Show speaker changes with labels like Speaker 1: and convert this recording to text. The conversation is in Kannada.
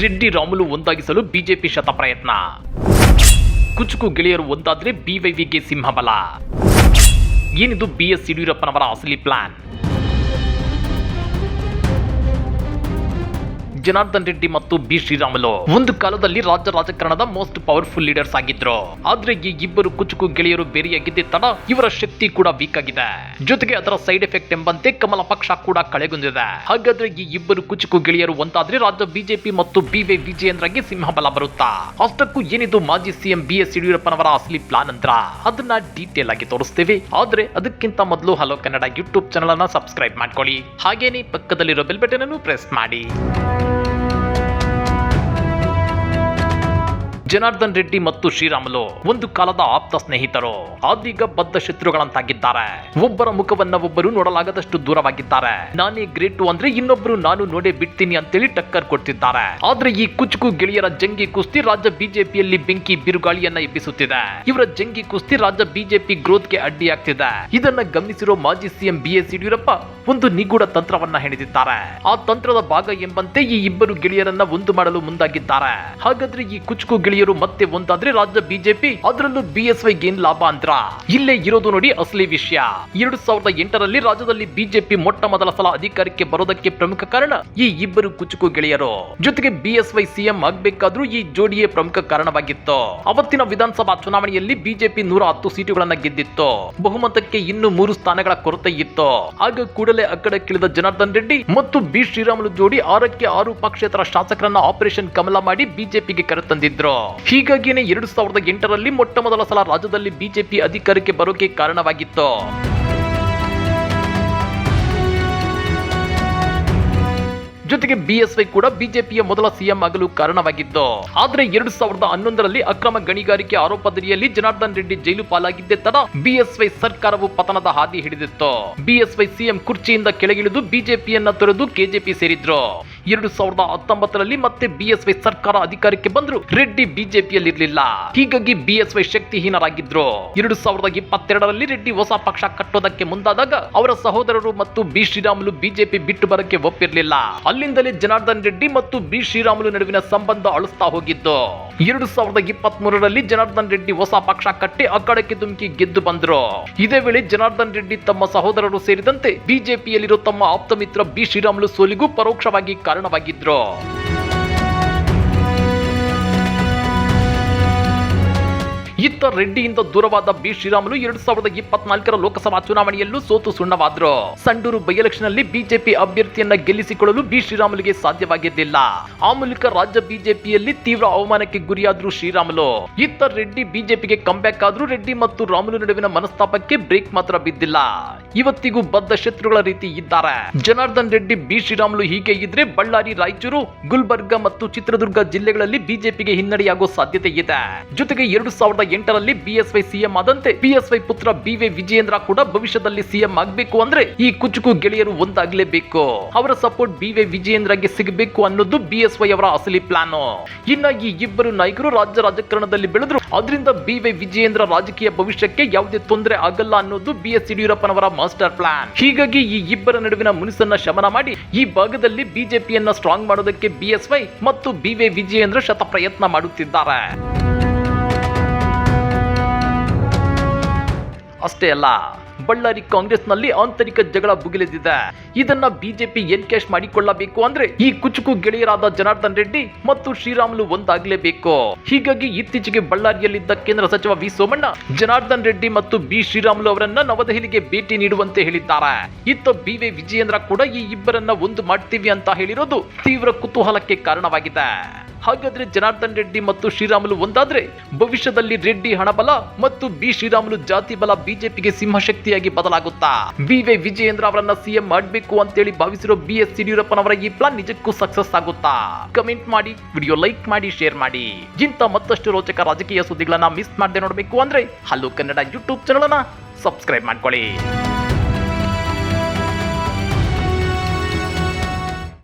Speaker 1: ರೆಡ್ಡಿ ರಾಮುಲು ಒಂದಾಗಿಸಲು ಬಿಜೆಪಿ ಶತ ಪ್ರಯತ್ನ. ಕುಚುಕು ಗೆಳೆಯರು ಒಂದಾದ್ರೆ ಬಿವೈವಿಗೆ ಸಿಂಹಬಲ. ಏನಿದು ಬಿ ಎಸ್ ಯಡಿಯೂರಪ್ಪನವರ ಅಸಲಿ ಪ್ಲಾನ್ ಜನಾರ್ದನ್ ರೆಡ್ಡಿ ಮತ್ತು ಬಿ ಶ್ರೀರಾಮುಲು. ಒಂದು ಕಾಲದಲ್ಲಿ ರಾಜ್ಯ ರಾಜಕಾರಣದ ಮೋಸ್ಟ್ ಪವರ್ಫುಲ್ ಲೀಡರ್ಸ್ ಆಗಿದ್ರು. ಆದ್ರೆ ಈ ಇಬ್ಬರು ಕುಚುಕು ಗೆಳೆಯರು ಬೇರೆಯಾಗಿದ್ದ ತಡ ಇವರ ಶಕ್ತಿ ಕೂಡ ವೀಕ್ ಆಗಿದೆ ಜೊತೆಗೆ ಅದರ ಸೈಡ್ ಎಫೆಕ್ಟ್ ಎಂಬಂತೆ ಕಮಲ ಪಕ್ಷ ಕೂಡ ಕಳೆಗುಂದಿದೆ ಹಾಗಾದ್ರೆ ಈ ಇಬ್ಬರು ಕುಚುಕು ಗೆಳೆಯರು ಒಂದಾದ್ರೆ ರಾಜ್ಯ ಬಿಜೆಪಿ ಮತ್ತು ಬಿ ವೈ ವಿಜಯೇಂದ್ರಗೆ ಸಿಂಹಬಲ ಬರುತ್ತಾ? ಅಷ್ಟಕ್ಕೂ ಏನಿದು ಮಾಜಿ ಸಿಎಂ ಬಿ ಎಸ್ ಯಡಿಯೂರಪ್ಪನವರ ಅಸಲಿ ಪ್ಲಾನ್ ಅಂದ್ರ? ಅದನ್ನ ಡೀಟೇಲ್ ಆಗಿ ತೋರಿಸ್ತೇವೆ. ಆದ್ರೆ ಅದಕ್ಕಿಂತ ಮೊದಲು ಹಲೋ ಕನ್ನಡ ಯೂಟ್ಯೂಬ್ ಚಾನಲ್ ಅನ್ನ ಸಬ್ಸ್ಕ್ರೈಬ್ ಮಾಡ್ಕೊಳ್ಳಿ. ಹಾಗೇನೆ ಪಕ್ಕದಲ್ಲಿರೋ ಬೆಲ್ ಬಟನ್ ಅನ್ನು ಪ್ರೆಸ್ ಮಾಡಿ. ಜನಾರ್ದನ್ ರೆಡ್ಡಿ ಮತ್ತು ಶ್ರೀರಾಮುಲು ಒಂದು ಕಾಲದ ಆಪ್ತ ಸ್ನೇಹಿತರು. ಆದೀಗ ಬದ್ಧ ಶತ್ರುಗಳಂತಾಗಿದ್ದಾರೆ. ಒಬ್ಬರ ಮುಖವನ್ನ ಒಬ್ಬರು ನೋಡಲಾಗದಷ್ಟು ದೂರವಾಗಿದ್ದಾರೆ. ನಾನೇ ಗ್ರೇಟು ಅಂದ್ರೆ ಇನ್ನೊಬ್ರು ನಾನು ನೋಡೇ ಬಿಡ್ತೀನಿ ಅಂತೇಳಿ ಟಕ್ಕರ್ ಕೊಡ್ತಿದ್ದಾರೆ. ಆದ್ರೆ ಈ ಕುಚುಕು ಗೆಳೆಯರ ಜಂಗಿ ಕುಸ್ತಿ ರಾಜ್ಯ ಬಿಜೆಪಿಯಲ್ಲಿ ಬೆಂಕಿ ಬಿರುಗಾಳಿಯನ್ನ ಎಬ್ಬಿಸುತ್ತಿದೆ. ಇವರ ಜಂಗಿ ಕುಸ್ತಿ ರಾಜ್ಯ ಬಿಜೆಪಿ ಗ್ರೋತ್ಗೆ ಅಡ್ಡಿಯಾಗ್ತಿದೆ. ಇದನ್ನ ಗಮನಿಸಿರೋ ಮಾಜಿ ಸಿಎಂ ಬಿ ಎಸ್ ಯಡಿಯೂರಪ್ಪ ಒಂದು ನಿಗೂಢ ತಂತ್ರವನ್ನ ಹೆಣೆದಿದ್ದಾರೆ. ಆ ತಂತ್ರದ ಭಾಗ ಎಂಬಂತೆ ಈ ಇಬ್ಬರು ಗೆಳೆಯರನ್ನ ಒಂದು ಮಾಡಲು ಮುಂದಾಗಿದ್ದಾರೆ. ಹಾಗಾದ್ರೆ ಈ ಕುಚುಕು ಗೆಳೆಯರು ಮತ್ತೆ ಒಂದಾದ್ರೆ ರಾಜ್ಯ ಬಿಜೆಪಿ, ಅದರಲ್ಲೂ ಬಿಎಸ್ವೈ ಗೇನ್ ಲಾಭ ಅಂತ ಇಲ್ಲೇ ಇರೋದು ನೋಡಿ ಅಸಲಿ ವಿಷಯ. ಎರಡು ಸಾವಿರದ ಎಂಟರಲ್ಲಿ ರಾಜ್ಯದಲ್ಲಿ ಬಿಜೆಪಿ ಮೊಟ್ಟ ಮೊದಲ ಸಲ ಅಧಿಕಾರಕ್ಕೆ ಬರೋದಕ್ಕೆ ಪ್ರಮುಖ ಕಾರಣ ಈ ಇಬ್ಬರು ಕುಚುಕು ಗೆಳೆಯರು. ಜೊತೆಗೆ ಬಿಎಸ್ವೈ ಸಿಎಂ ಆಗ್ಬೇಕಾದ್ರೂ ಈ ಜೋಡಿಯೇ ಪ್ರಮುಖ ಕಾರಣವಾಗಿತ್ತು. ಅವತ್ತಿನ ವಿಧಾನಸಭಾ ಚುನಾವಣೆಯಲ್ಲಿ ಬಿಜೆಪಿ ನೂರ ಹತ್ತು ಸೀಟುಗಳನ್ನ ಗೆದ್ದಿತ್ತು. ಬಹುಮತಕ್ಕೆ ಇನ್ನು ಮೂರು ಸ್ಥಾನಗಳ ಕೊರತೆ ಇತ್ತು. ಆಗ ಕೂಡಲೇ ಅಕ್ಕಡಕ್ಕಿಳಿದ ಜನಾರ್ದನ್ ರೆಡ್ಡಿ ಮತ್ತು ಬಿ ಶ್ರೀರಾಮುಲು ಜೋಡಿ ಆರಕ್ಕೆ ಆರು ಪಕ್ಷೇತರ ಶಾಸಕರನ್ನ ಆಪರೇಷನ್ ಕಮಲ ಮಾಡಿ ಬಿಜೆಪಿಗೆ ಕರೆತಂದಿದ್ರು ಹೀಗಾಗಿನೇ ಎರಡು ಸಾವಿರದ ಎಂಟರಲ್ಲಿ ಮೊಟ್ಟ ಮೊದಲ ಸಲ ರಾಜ್ಯದಲ್ಲಿ ಬಿಜೆಪಿ ಅಧಿಕಾರಕ್ಕೆ ಬರೋಕೆ ಕಾರಣವಾಗಿತ್ತು. ಜೊತೆಗೆ ಬಿಎಸ್ವೈ ಕೂಡ ಬಿಜೆಪಿಯ ಮೊದಲ ಸಿಎಂ ಆಗಲು ಕಾರಣವಾಗಿದ್ದು ಆದ್ರೆ ಎರಡು ಸಾವಿರದ ಹನ್ನೊಂದರಲ್ಲಿ ಅಕ್ರಮ ಗಣಿಗಾರಿಕೆ ಆರೋಪದಡಿಯಲ್ಲಿ ಜನಾರ್ದನ್ ರೆಡ್ಡಿ ಜೈಲು ಪಾಲಾಗಿದ್ದೇ ತಡ ಬಿಎಸ್ವೈ ಸರ್ಕಾರವು ಪತನದ ಹಾದಿ ಹಿಡಿದಿತ್ತು. ಬಿಎಸ್ವೈ ಸಿಎಂ ಕುರ್ಚಿಯಿಂದ ಕೆಳಗಿಳಿದು ಬಿಜೆಪಿಯನ್ನ ತೊರೆದು ಕೆಜೆಪಿ ಸೇರಿದ್ರು. ಎರಡು ಸಾವಿರದ ಹತ್ತೊಂಬತ್ತರಲ್ಲಿ ಮತ್ತೆ ಬಿಎಸ್ವೈ ಸರ್ಕಾರ ಅಧಿಕಾರಕ್ಕೆ ಬಂದ್ರು. ರೆಡ್ಡಿ ಬಿಜೆಪಿಯಲ್ಲಿರ್ಲಿಲ್ಲ. ಹೀಗಾಗಿ ಬಿಎಸ್ವೈ ಶಕ್ತಿಹೀನರಾಗಿದ್ರು. ಎರಡು ಸಾವಿರದ ಇಪ್ಪತ್ತೆರಡರಲ್ಲಿ ರೆಡ್ಡಿ ಹೊಸ ಪಕ್ಷ ಕಟ್ಟೋದಕ್ಕೆ ಮುಂದಾದಾಗ ಅವರ ಸಹೋದರರು ಮತ್ತು ಬಿ ಶ್ರೀರಾಮುಲು ಬಿಜೆಪಿ ಬಿಟ್ಟು ಬರಕ್ಕೆ ಒಪ್ಪಿರಲಿಲ್ಲ. ಅಲ್ಲಿಂದಲೇ ಜನಾರ್ದನ್ ರೆಡ್ಡಿ ಮತ್ತು ಬಿ ಶ್ರೀರಾಮುಲು ನಡುವಿನ ಸಂಬಂಧ ಅಳಿಸ್ತಾ ಹೋಗಿದ್ದು. ಎರಡು ಸಾವಿರದ ಇಪ್ಪತ್ತ್ ಮೂರರಲ್ಲಿ ಜನಾರ್ದನ್ ರೆಡ್ಡಿ ಹೊಸ ಪಕ್ಷ ಕಟ್ಟಿ ಅಖಾಡಕ್ಕೆ ಧುಮುಕಿ ಗೆದ್ದು ಬಂದ್ರು. ಇದೇ ವೇಳೆ ಜನಾರ್ದನ್ ರೆಡ್ಡಿ ತಮ್ಮ ಸಹೋದರರು ಸೇರಿದಂತೆ ಬಿಜೆಪಿಯಲ್ಲಿರೋ ತಮ್ಮ ಆಪ್ತ ಮಿತ್ರ ಬಿ ಶ್ರೀರಾಮುಲು ಸೋಲಿಗೂ ಪರೋಕ್ಷವಾಗಿ ಕಾರಣವಾಗಿದ್ರು. ಇತ್ತ ರೆಡ್ಡಿಯಿಂದ ದೂರವಾದ ಬಿ. ಶ್ರೀರಾಮುಲು ಎರಡ್ ಸಾವಿರದ ಇಪ್ಪತ್ನಾಲ್ಕರ ಲೋಕಸಭಾ ಚುನಾವಣೆಯಲ್ಲೂ ಸೋತು ಸುಣ್ಣವಾದ್ರು. ಸಂಡೂರು ಬೈ ಎಲೆಕ್ಷನ್ನಲ್ಲಿ ಬಿಜೆಪಿ ಅಭ್ಯರ್ಥಿಯನ್ನ ಗೆಲ್ಲಿಸಿಕೊಳ್ಳಲು ಬಿ. ಶ್ರೀರಾಮುಲಿಗೆ ಸಾಧ್ಯವಾಗಿದ್ದಿಲ್ಲ. ಆ ಮೂಲಕ ರಾಜ್ಯ ಬಿಜೆಪಿಯಲ್ಲಿ ತೀವ್ರ ಅವಮಾನಕ್ಕೆ ಗುರಿಯಾದ್ರು ಶ್ರೀರಾಮುಲು. ಇತ್ತ ರೆಡ್ಡಿ ಬಿಜೆಪಿಗೆ ಕಂಬ್ಯಾಕ್ ಆದ್ರೂ ರೆಡ್ಡಿ ಮತ್ತು ರಾಮುಲು ನಡುವಿನ ಮನಸ್ತಾಪಕ್ಕೆ ಬ್ರೇಕ್ ಮಾತ್ರ ಬಿದ್ದಿಲ್ಲ. ಇವತ್ತಿಗೂ ಬದ್ಧ ಶತ್ರುಗಳ ರೀತಿ ಇದ್ದಾರೆ. ಜನಾರ್ದನ್ ರೆಡ್ಡಿ, ಬಿ. ಶ್ರೀರಾಮುಲು ಹೀಗೆ ಇದ್ರೆ ಬಳ್ಳಾರಿ, ರಾಯಚೂರು, ಗುಲ್ಬರ್ಗ ಮತ್ತು ಚಿತ್ರದುರ್ಗ ಜಿಲ್ಲೆಗಳಲ್ಲಿ ಬಿಜೆಪಿಗೆ ಹಿನ್ನಡೆಯಾಗುವ ಸಾಧ್ಯತೆ ಇದೆ. ಜೊತೆಗೆ ಎರಡು ಸಾವಿರದ ಎಂಟರಲ್ಲಿ ಬಿಎಸ್ವೈ ಸಿಎಂ ಆದಂತೆ ಬಿಎಸ್ವೈ ಪುತ್ರ ಬಿ ವೈ ವಿಜಯೇಂದ್ರ ಕೂಡ ಭವಿಷ್ಯದಲ್ಲಿ ಸಿಎಂ ಆಗ್ಬೇಕು ಅಂದ್ರೆ ಈ ಕುಚುಕು ಗೆಳೆಯರು ಒಂದಾಗ್ಲೇಬೇಕು. ಅವರ ಸಪೋರ್ಟ್ ಬಿ ವೈ ವಿಜಯೇಂದ್ರಗೆ ಸಿಗಬೇಕು ಅನ್ನೋದು ಬಿಎಸ್ವೈ ಅವರ ಅಸಲಿ ಪ್ಲಾನ್ ಇನ್ನ ಈ ಇಬ್ಬರು ನಾಯಕರು ರಾಜ್ಯ ರಾಜಕಾರಣದಲ್ಲಿ ಬೆಳೆದ್ರು. ಅದರಿಂದ ಬಿ ವೈ ವಿಜಯೇಂದ್ರ ರಾಜಕೀಯ ಭವಿಷ್ಯಕ್ಕೆ ಯಾವುದೇ ತೊಂದರೆ ಆಗಲ್ಲ ಅನ್ನೋದು ಬಿ ಎಸ್ ಯಡಿಯೂರಪ್ಪನವರ ಮಾಸ್ಟರ್ ಪ್ಲಾನ್ ಹೀಗಾಗಿ ಈ ಇಬ್ಬರ ನಡುವಿನ ಮುನಿಸನ್ನ ಶಮನ ಮಾಡಿ ಈ ಭಾಗದಲ್ಲಿ ಬಿಜೆಪಿಯನ್ನ ಸ್ಟ್ರಾಂಗ್ ಮಾಡೋದಕ್ಕೆ ಬಿಎಸ್ವೈ ಮತ್ತು ಬಿ ವೈ ವಿಜಯೇಂದ್ರ ಶತ ಪ್ರಯತ್ನ ಮಾಡುತ್ತಿದ್ದಾರೆ. ಅಷ್ಟೇ ಅಲ್ಲ, ಬಳ್ಳಾರಿ ಕಾಂಗ್ರೆಸ್ನಲ್ಲಿ ಆಂತರಿಕ ಜಗಳ ಭುಗಿಲೆದಿದೆ ಇದನ್ನ ಬಿಜೆಪಿ ಎನ್ಕ್ಯಾಶ್ ಮಾಡಿಕೊಳ್ಳಬೇಕು ಅಂದ್ರೆ ಈ ಕುಚುಕು ಗೆಳೆಯರಾದ ಜನಾರ್ದನ್ ರೆಡ್ಡಿ ಮತ್ತು ಶ್ರೀರಾಮುಲು ಒಂದಾಗಲೇಬೇಕು. ಹೀಗಾಗಿ ಇತ್ತೀಚೆಗೆ ಬಳ್ಳಾರಿಯಲ್ಲಿದ್ದ ಕೇಂದ್ರ ಸಚಿವ ವಿ ಸೋಮಣ್ಣ, ಜನಾರ್ದನ್ ರೆಡ್ಡಿ ಮತ್ತು ಬಿ ಶ್ರೀರಾಮುಲು ಅವರನ್ನ ನವದೆಹಲಿಗೆ ಭೇಟಿ ನೀಡುವಂತೆ ಹೇಳಿದ್ದಾರೆ. ಇತ್ತ ಬಿ ವಿ ವಿಜಯೇಂದ್ರ ಕೂಡ ಈ ಇಬ್ಬರನ್ನ ಒಂದು ಮಾಡ್ತೀವಿ ಅಂತ ಹೇಳಿರೋದು ತೀವ್ರ ಕುತೂಹಲಕ್ಕೆ ಕಾರಣವಾಗಿದೆ. ಹಾಗಾದ್ರೆ ಜನಾರ್ದನ್ ರೆಡ್ಡಿ ಮತ್ತು ಶ್ರೀರಾಮುಲು ಒಂದಾದ್ರೆ? ಭವಿಷ್ಯದಲ್ಲಿ ರೆಡ್ಡಿ ಹಣಬಲ ಮತ್ತು ಬಿ ಶ್ರೀರಾಮುಲು ಜಾತಿ ಬಲ ಬಿಜೆಪಿಗೆ ಸಿಂಹಶಕ್ತಿಯಾಗಿ ಬದಲಾಗುತ್ತಾ? ಬಿ ವೈ ವಿಜಯೇಂದ್ರ ಅವರನ್ನ ಸಿಎಂ ಮಾಡಬೇಕು ಅಂತೇಳಿ ಭಾವಿಸಿರೋ ಬಿ ಎಸ್ ಯಡಿಯೂರಪ್ಪನವರ ಈ ಪ್ಲಾನ್ ನಿಜಕ್ಕೂ ಸಕ್ಸಸ್ ಆಗುತ್ತಾ? ಕಮೆಂಟ್ ಮಾಡಿ ವಿಡಿಯೋ ಲೈಕ್ ಮಾಡಿ ಶೇರ್ ಮಾಡಿ. ಇಂಥ ಮತ್ತಷ್ಟು ರೋಚಕ ರಾಜಕೀಯ ಸುದ್ದಿಗಳನ್ನ ಮಿಸ್ ಮಾಡದೆ ನೋಡಬೇಕು ಅಂದ್ರೆ ಹಲೋ ಕನ್ನಡ ಯೂಟ್ಯೂಬ್ ಚಾನಲ್ ಅನ್ನ ಸಬ್ಸ್ಕ್ರೈಬ್ ಮಾಡ್ಕೊಳ್ಳಿ.